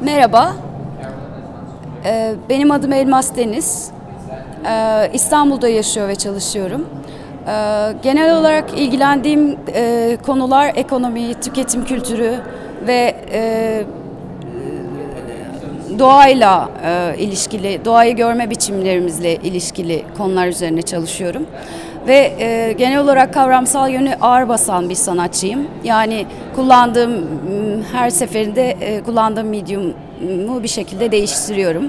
Merhaba, Ee, benim adım Elmas Deniz. Ee, İstanbul'da yaşıyor ve çalışıyorum. Ee, Genel olarak ilgilendiğim e, konular ekonomi, tüketim kültürü ve e, doğayla e, ilişkili, doğayı görme biçimlerimizle ilişkili konular üzerine çalışıyorum. Ve e, genel olarak kavramsal yönü ağır basan bir sanatçıyım. Yani kullandığım her seferinde e, kullandığım medium'u bir şekilde değiştiriyorum.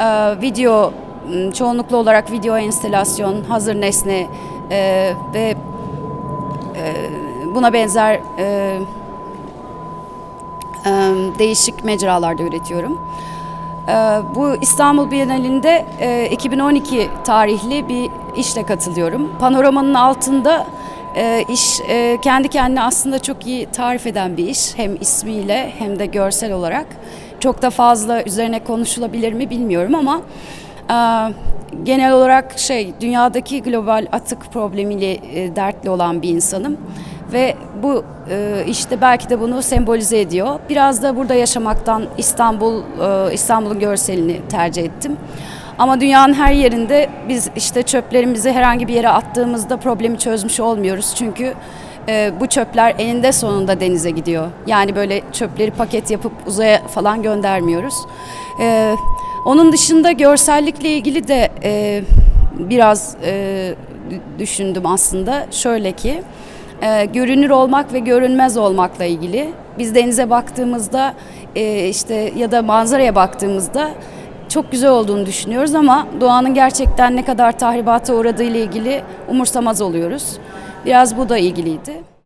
E, video m, çoğunlukla olarak video enstelasyon, hazır nesne e, ve e, buna benzer e, e, değişik mecralarda üretiyorum. E, Bu İstanbul Bienalinde e, 2012 tarihli bir işle katılıyorum. Panoramanın altında e, iş e, kendi kendine aslında çok iyi tarif eden bir iş. Hem ismiyle hem de görsel olarak. Çok da fazla üzerine konuşulabilir mi bilmiyorum ama e, genel olarak şey dünyadaki global atık problemiyle e, dertli olan bir insanım ve bu e, işte belki de bunu sembolize ediyor. Biraz da burada yaşamaktan İstanbul e, İstanbul'un görselini tercih ettim. Ama dünyanın her yerinde biz işte çöplerimizi herhangi bir yere attığımızda problemi çözmüş olmuyoruz. Çünkü e, bu çöpler eninde sonunda denize gidiyor. Yani böyle çöpleri paket yapıp uzaya falan göndermiyoruz. E, onun dışında görsellikle ilgili de e, biraz e, düşündüm aslında. Şöyle ki e, görünür olmak ve görünmez olmakla ilgili. Biz denize baktığımızda e, işte ya da manzaraya baktığımızda çok güzel olduğunu düşünüyoruz ama doğanın gerçekten ne kadar tahribata uğradığı ile ilgili umursamaz oluyoruz. Biraz bu da ilgiliydi.